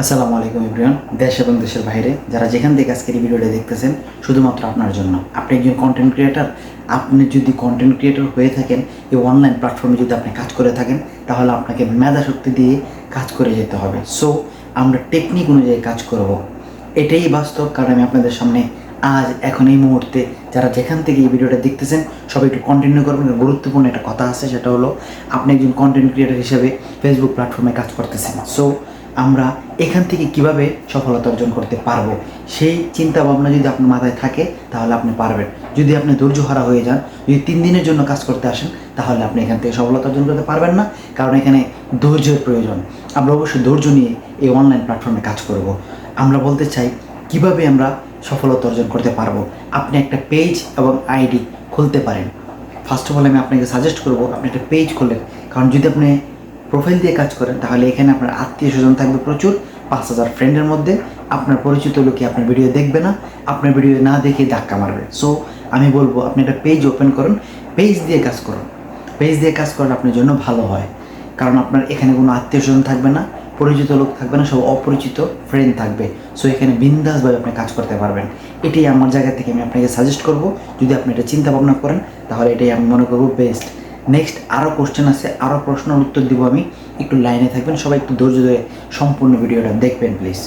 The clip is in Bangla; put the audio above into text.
আসসালামু আলাইকুম ইব্রিয়ান দেশ এবং দেশের বাইরে যারা যেখান থেকে আজকের এই ভিডিওটা দেখতেছেন, শুধুমাত্র আপনার জন্য। আপনি একজন কন্টেন্ট ক্রিয়েটার আপনি যদি কন্টেন্ট ক্রিয়েটর হয়ে থাকেন, এই অনলাইন প্ল্যাটফর্মে যদি আপনি কাজ করে থাকেন, তাহলে আপনাকে মেধা শক্তি দিয়ে কাজ করে যেতে হবে। সো আমরা টেকনিক অনুযায়ী কাজ করব। এটাই বাস্তব, কারণ আমি আপনাদের সামনে আজ, এখন এই মুহূর্তে যারা যেখান থেকে এই ভিডিওটা দেখতেছেন, সবাই একটু কন্টিনিউ করবেন গুরুত্বপূর্ণ একটা কথা আছে, সেটা হলো, আপনি একজন কন্টেন্ট ক্রিয়েটর হিসেবে ফেসবুক প্ল্যাটফর্মে কাজ করতেছেন। সো আমরা এখান থেকে কীভাবে সফলতা অর্জন করতে পারব? সেই চিন্তা ভাবনা যদি আপনার মাথায় থাকে, তাহলে আপনি পারবেন। যদি আপনি ধৈর্য হারা হয়ে যান, যদি তিন দিনের জন্য কাজ করতে আসেন, তাহলে আপনি এখান থেকে সফলতা অর্জন করতে পারবেন না। কারণ এখানে ধৈর্যের প্রয়োজন। আমরা অবশ্যই ধৈর্য নিয়ে এই অনলাইন প্ল্যাটফর্মে কাজ করব। আমরা বলতে চাই, কীভাবে আমরা সফলতা অর্জন করতে পারব? আপনি একটা পেজ এবং আইডি খুলতে পারেন। ফার্স্ট অফ অল আমি আপনাকে সাজেস্ট করব, আপনি একটা পেজ খুললেন। কারণ যদি আপনি প্রোফাইল দিয়ে কাজ করেন, তাহলে এখানে আপনার আত্মীয় স্বজন থাকবে প্রচুর। পাঁচ হাজার ফ্রেন্ডের মধ্যে আপনার পরিচিত লোকে আপনার ভিডিও দেখবে না, আপনার ভিডিও না দেখে ধাক্কা মারবে। সো আমি বলব, আপনি একটা পেজ ওপেন করুন পেজ দিয়ে কাজ করুন। পেজ দিয়ে কাজ করলে আপনার জন্য ভালো হয়। কারণ আপনার এখানে কোনো আত্মীয় স্বজন থাকবে না, পরিচিত লোক থাকবে না, সব অপরিচিত ফ্রেন্ড থাকবে। সো এখানে বিন্দাসভাবে আপনি কাজ করতে পারবেন। এটাই আমার জায়গা থেকে আমি আপনাকে সাজেস্ট করব। যদি আপনি এটা চিন্তা ভাবনা করেন, তাহলে এটাই আমি মনে করব বেস্ট নেক্সট আরও কোশ্চেন আছে আরও প্রশ্নের উত্তর দিব আমি। একটু লাইনে থাকবেন, সবাই একটু ধৈর্য ধরে সম্পূর্ণ ভিডিওটা দেখবেন প্লিজ